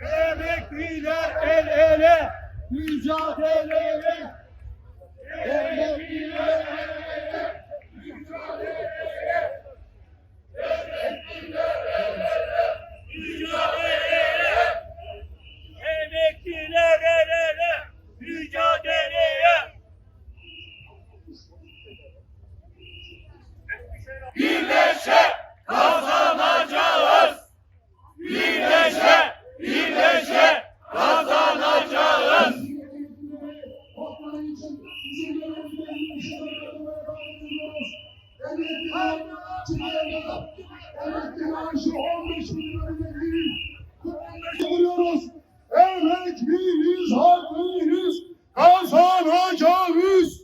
Emekliler el ele mücadeleyle Emekliler el ele Emekliyiz, emekliyiz, haklıyız, kazanacağız.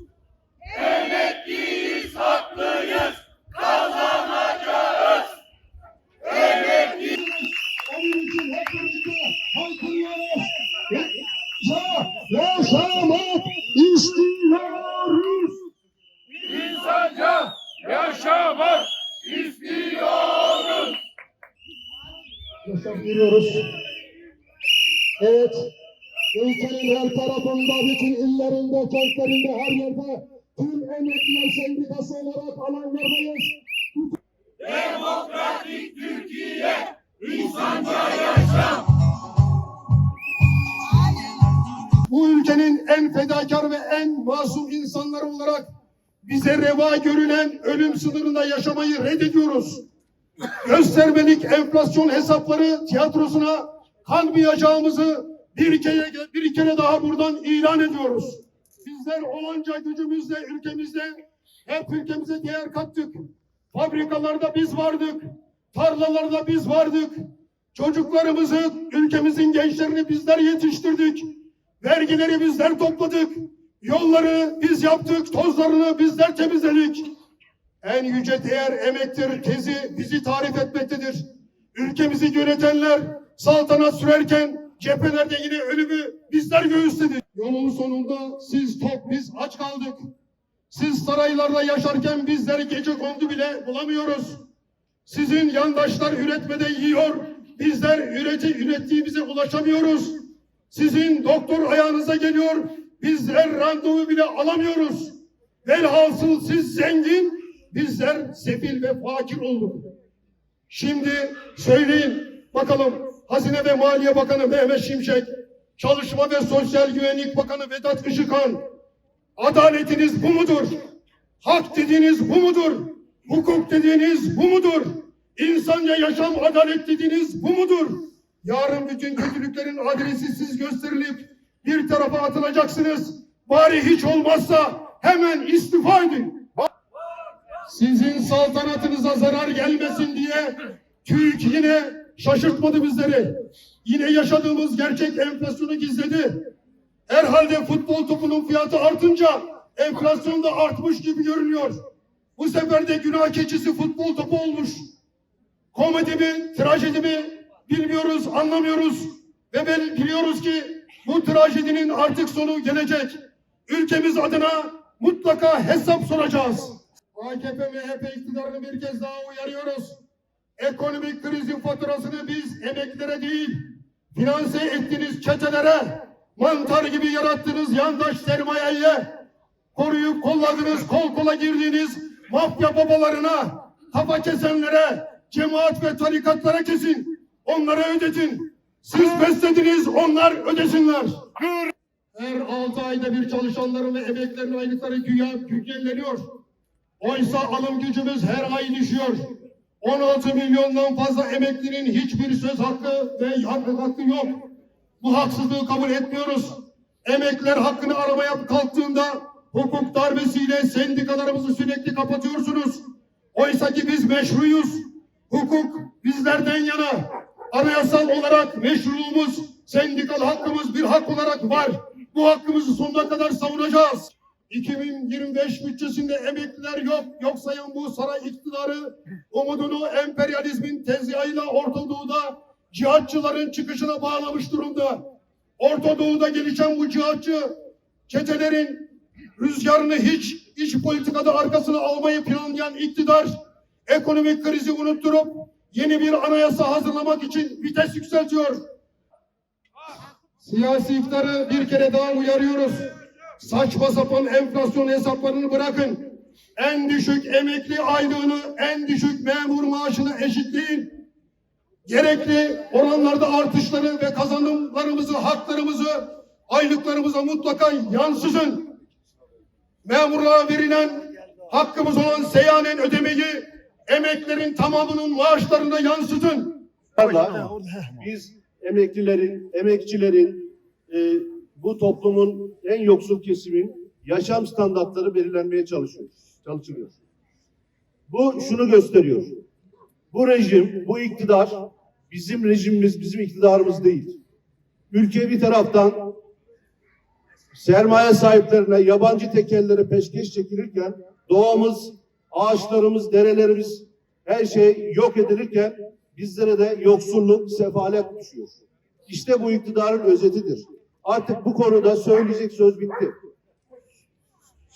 Emekliyiz, haklıyız, kazanacağız. Onun için hep birlikte haykırıyoruz. Ya, yaşamak istiyoruz. İnsanca yaşamak istiyoruz. Yaşamıyoruz. Evet, ülkenin her tarafında, bütün illerinde, kentlerinde, her yerde tüm emekliler sendikası olarak alanlardayız. Demokratik Türkiye, insanca yaşam. bu ülkenin en fedakar ve en masum insanları olarak bize reva görülen ölüm sınırında yaşamayı reddediyoruz. Göstermelik enflasyon hesapları tiyatrosuna kanmayacağımızı bir kere, bir kere daha buradan ilan ediyoruz. Bizler olanca gücümüzle ülkemizde hep ülkemize değer kattık. Fabrikalarda biz vardık, tarlalarda biz vardık. Çocuklarımızı, ülkemizin gençlerini bizler yetiştirdik. Vergileri bizler topladık. Yolları biz yaptık, tozlarını bizler temizledik. En yüce değer emektir tezi bizi tarif etmektedir. Ülkemizi yönetenler saltanat sürerken cephelerde yine ölümü bizler göğüsledik. Yolun sonunda siz tok biz aç kaldık. Siz saraylarda yaşarken bizleri gece kondu bile bulamıyoruz. Sizin yandaşlar üretmede yiyor, bizler üreti, ürettiğimize ulaşamıyoruz. Sizin doktor ayağınıza geliyor, bizler randevu bile alamıyoruz. Velhasıl siz zengin, bizler sefil ve fakir olduk. Şimdi söyleyin bakalım Hazine ve Maliye Bakanı Mehmet Şimşek, Çalışma ve Sosyal Güvenlik Bakanı Vedat Işıkhan, adaletiniz bu mudur? Hak dediğiniz bu mudur? Hukuk dediğiniz bu mudur? İnsanca yaşam adalet dediğiniz bu mudur? Yarın bütün kötülüklerin adresi siz gösterilip bir tarafa atılacaksınız. Bari hiç olmazsa hemen istifa edin. Sizin saltanatınıza zarar gelmesin diye TÜİK yine şaşırtmadı bizleri. Yine yaşadığımız gerçek enflasyonu gizledi. Herhalde futbol topunun fiyatı artınca enflasyon da artmış gibi görünüyor. Bu sefer de günah keçisi futbol topu olmuş. Komedi mi, trajedi mi bilmiyoruz, anlamıyoruz. Ve ben biliyoruz ki bu trajedinin artık sonu gelecek. Ülkemiz adına mutlaka hesap soracağız. AKP MHP iktidarını bir kez daha uyarıyoruz. Ekonomik krizin faturasını biz emeklilere değil, finanse ettiğiniz çetelere, mantar gibi yarattığınız yandaş sermayeye, koruyup kolladığınız, kol kola girdiğiniz mafya babalarına, kafa kesenlere, cemaat ve tarikatlara kesin. Onlara ödetin. Siz beslediniz, onlar ödesinler. Her altı ayda bir çalışanların ve emeklerinin aylıkları güya güncelleniyor. Oysa alım gücümüz her ay düşüyor. 16 milyondan fazla emeklinin hiçbir söz hakkı ve yargı hakkı yok. Bu haksızlığı kabul etmiyoruz. Emekler hakkını aramaya kalktığında hukuk darbesiyle sendikalarımızı sürekli kapatıyorsunuz. Oysa ki biz meşruyuz. Hukuk bizlerden yana. Anayasal olarak meşruluğumuz, sendikal hakkımız bir hak olarak var. Bu hakkımızı sonuna kadar savunacağız. 2025 bütçesinde emekliler yok, yok sayan bu saray iktidarı umudunu emperyalizmin tezgahıyla Orta Doğu'da cihatçıların çıkışına bağlamış durumda. Orta Doğu'da gelişen bu cihatçı çetelerin rüzgarını hiç iç politikada arkasına almayı planlayan iktidar ekonomik krizi unutturup yeni bir anayasa hazırlamak için vites yükseltiyor. Siyasi iktidarı bir kere daha uyarıyoruz. Saçma sapan enflasyon hesaplarını bırakın. En düşük emekli aylığını en düşük memur maaşına eşitleyin. Gerekli oranlarda artışları ve kazanımlarımızı, haklarımızı, aylıklarımıza mutlaka yansısın. Memurlara verilen hakkımız olan seyyanen ödemeyi emeklerin tamamının maaşlarına yansıtın. Biz emeklilerin, emekçilerin, e, bu toplumun en yoksul kesimin yaşam standartları belirlenmeye çalışıyor, çalışılıyor. Bu şunu gösteriyor. Bu rejim, bu iktidar bizim rejimimiz, bizim iktidarımız değil. Ülke bir taraftan sermaye sahiplerine, yabancı tekellere peşkeş çekilirken doğamız, ağaçlarımız, derelerimiz her şey yok edilirken bizlere de yoksulluk, sefalet düşüyor. İşte bu iktidarın özetidir. Artık bu konuda söyleyecek söz bitti.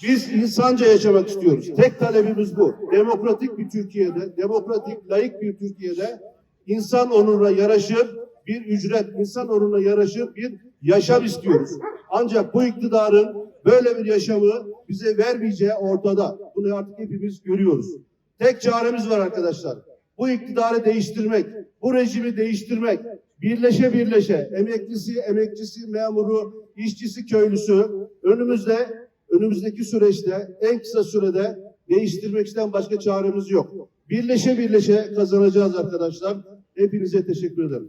Biz insanca yaşamak istiyoruz. Tek talebimiz bu. Demokratik bir Türkiye'de, demokratik, layık bir Türkiye'de insan onuruna yaraşır bir ücret, insan onuruna yaraşır bir yaşam istiyoruz. Ancak bu iktidarın böyle bir yaşamı bize vermeyeceği ortada. Bunu artık hepimiz görüyoruz. Tek çaremiz var arkadaşlar. Bu iktidarı değiştirmek, bu rejimi değiştirmek, birleşe birleşe, emeklisi, emekçisi, memuru, işçisi, köylüsü önümüzde, önümüzdeki süreçte en kısa sürede değiştirmekten başka çaremiz yok. Birleşe birleşe kazanacağız arkadaşlar. Hepinize teşekkür ederim.